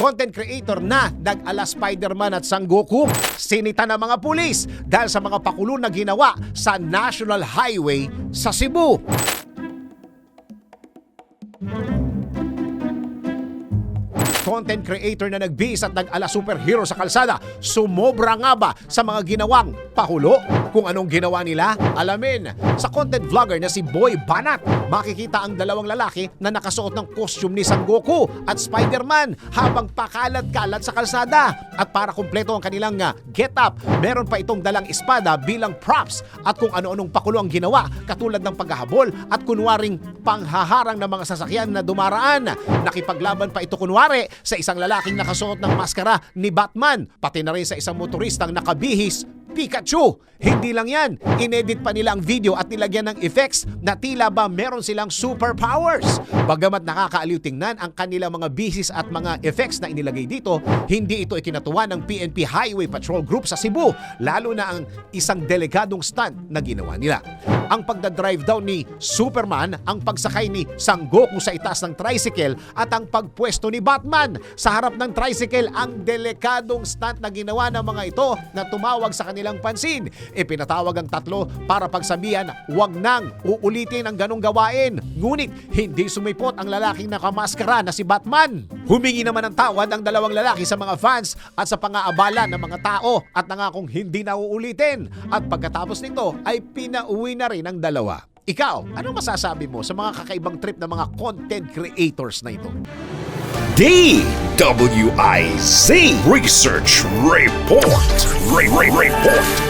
content creator na nag-ala Spider-Man at Sangoku. Sinita ng mga pulis dahil sa mga pakulo na ginawa sa National Highway sa Cebu. Content creator na nagbihis at nag-ala superhero sa kalsada, sumobra nga ba sa mga ginawang pahulo? Kung anong ginawa nila, alamin. Sa content vlogger na si Boy Banat, makikita ang dalawang lalaki na nakasuot ng costume ni Sangoku at Spider-Man habang pakalat-kalat sa kalsada. At para kumpleto ang kanilang uh, get-up, meron pa itong dalang espada bilang props at kung ano-anong pakulo ang ginawa katulad ng paghahabol at kunwaring panghaharang ng mga sasakyan na dumaraan. Nakipaglaban pa ito kunwari sa isang lalaking nakasuot ng maskara ni Batman, pati na rin sa isang motoristang nakabihis Pikachu! Hindi lang yan, inedit pa nila ang video at nilagyan ng effects na tila ba meron silang superpowers. Bagamat nakakaaliw tingnan ang kanilang mga bisis at mga effects na inilagay dito, hindi ito ikinatuwa ng PNP Highway Patrol Group sa Cebu, lalo na ang isang delegadong stunt na ginawa nila. Ang pagdadrive daw ni Superman, ang pagsakay ni Sangoku sa itaas ng tricycle at ang pagpwesto ni Batman sa harap ng tricycle ang delikadong stunt na ginawa ng mga ito na tumawag sa kanilang pansin. Ipinatawag ang tatlo para pagsabihan wag nang uulitin ang ganong gawain. Ngunit hindi sumipot ang lalaking nakamaskara na si Batman. Humingi naman ng tawad ang dalawang lalaki sa mga fans at sa pangaabala ng mga tao at nangakong hindi na uulitin. At pagkatapos nito ay pinauwi na rin ang dalawa. Ikaw, ano masasabi mo sa mga kakaibang trip ng mga content creators na ito? DWIZ Research Report. Re- Re- Report.